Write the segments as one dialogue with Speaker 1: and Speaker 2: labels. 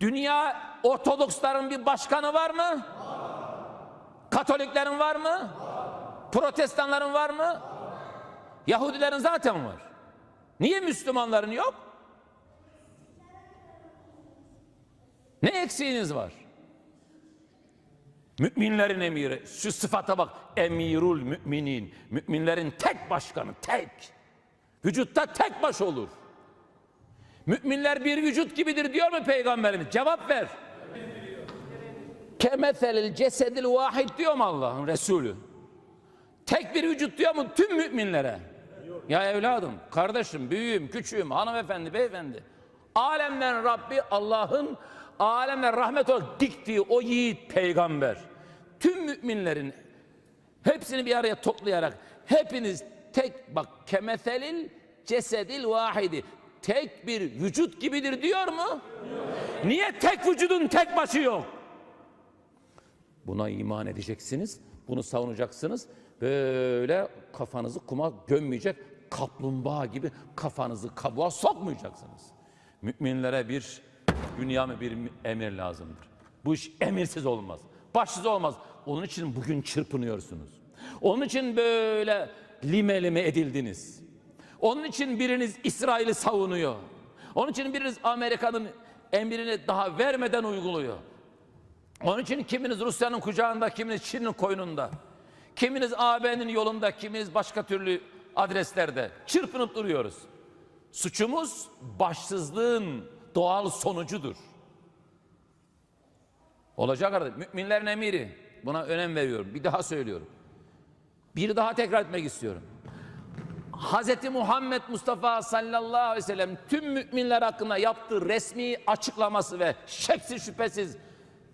Speaker 1: Dünya Ortodoksların bir başkanı var mı? Katoliklerin var mı? Protestanların var mı? Yahudilerin zaten var. Niye Müslümanların yok? Ne eksiğiniz var? Müminlerin emiri. Şu sıfata bak. Emirul müminin. Müminlerin tek başkanı. Tek. Vücutta tek baş olur. Müminler bir vücut gibidir diyor mu peygamberimiz? Cevap ver. Kemethelil cesedil vahid diyor mu Allah'ın Resulü? Tek bir vücut diyor mu tüm müminlere? Ya evladım, kardeşim, büyüğüm, küçüğüm, hanımefendi, beyefendi. Alemden Rabbi Allah'ın alemden rahmet olarak diktiği o yiğit peygamber. Tüm müminlerin hepsini bir araya toplayarak hepiniz tek bak kemethelil cesedil vahidi tek bir vücut gibidir diyor mu? Niye tek vücudun tek başı yok? Buna iman edeceksiniz, bunu savunacaksınız. Böyle kafanızı kuma gömmeyecek, kaplumbağa gibi kafanızı kabuğa sokmayacaksınız. Müminlere bir dünya mı bir emir lazımdır. Bu iş emirsiz olmaz, başsız olmaz. Onun için bugün çırpınıyorsunuz. Onun için böyle lime lime edildiniz. Onun için biriniz İsrail'i savunuyor. Onun için biriniz Amerika'nın emrini daha vermeden uyguluyor. Onun için kiminiz Rusya'nın kucağında, kiminiz Çin'in koynunda, kiminiz AB'nin yolunda, kiminiz başka türlü adreslerde çırpınıp duruyoruz. Suçumuz başsızlığın doğal sonucudur. Olacak artık. Müminlerin emiri. Buna önem veriyorum. Bir daha söylüyorum. Bir daha tekrar etmek istiyorum. Hz. Muhammed Mustafa sallallahu aleyhi ve sellem tüm müminler hakkında yaptığı resmi açıklaması ve şeksiz şüphesiz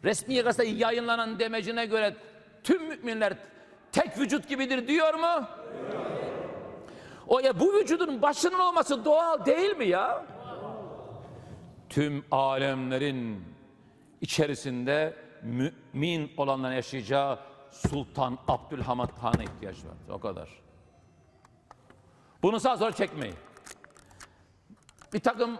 Speaker 1: resmi gazetede yayınlanan demecine göre tüm müminler tek vücut gibidir diyor mu? O ya bu vücudun başının olması doğal değil mi ya? Tüm alemlerin içerisinde mümin olanların yaşayacağı Sultan Abdülhamid Han'a ihtiyaç var. O kadar. Bunu sağ sola çekmeyin. Bir takım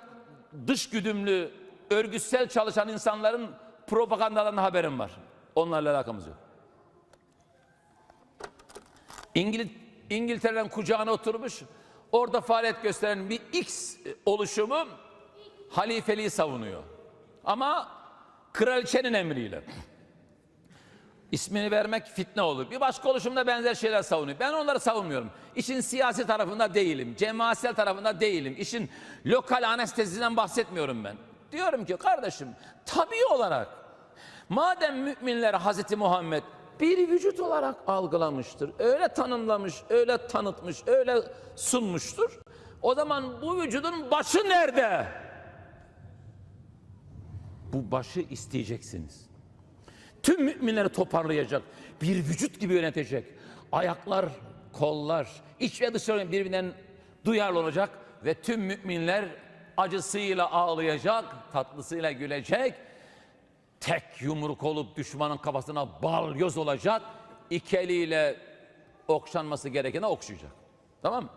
Speaker 1: dış güdümlü, örgütsel çalışan insanların propagandalarına haberim var. Onlarla alakamız yok. İngiliz, İngiltere'den kucağına oturmuş, orada faaliyet gösteren bir X oluşumu halifeliği savunuyor. Ama kraliçenin emriyle. İsmini vermek fitne olur. Bir başka oluşumda benzer şeyler savunuyor. Ben onları savunmuyorum. İşin siyasi tarafında değilim. Cemaatsel tarafında değilim. İşin lokal anesteziden bahsetmiyorum ben. Diyorum ki kardeşim tabii olarak madem müminler Hazreti Muhammed bir vücut olarak algılamıştır. Öyle tanımlamış, öyle tanıtmış, öyle sunmuştur. O zaman bu vücudun başı nerede? Bu başı isteyeceksiniz tüm müminleri toparlayacak, bir vücut gibi yönetecek. Ayaklar, kollar, iç ve dış birbirinden duyarlı olacak ve tüm müminler acısıyla ağlayacak, tatlısıyla gülecek. Tek yumruk olup düşmanın kafasına bal göz olacak. İki eliyle okşanması gerekene okşayacak. Tamam mı?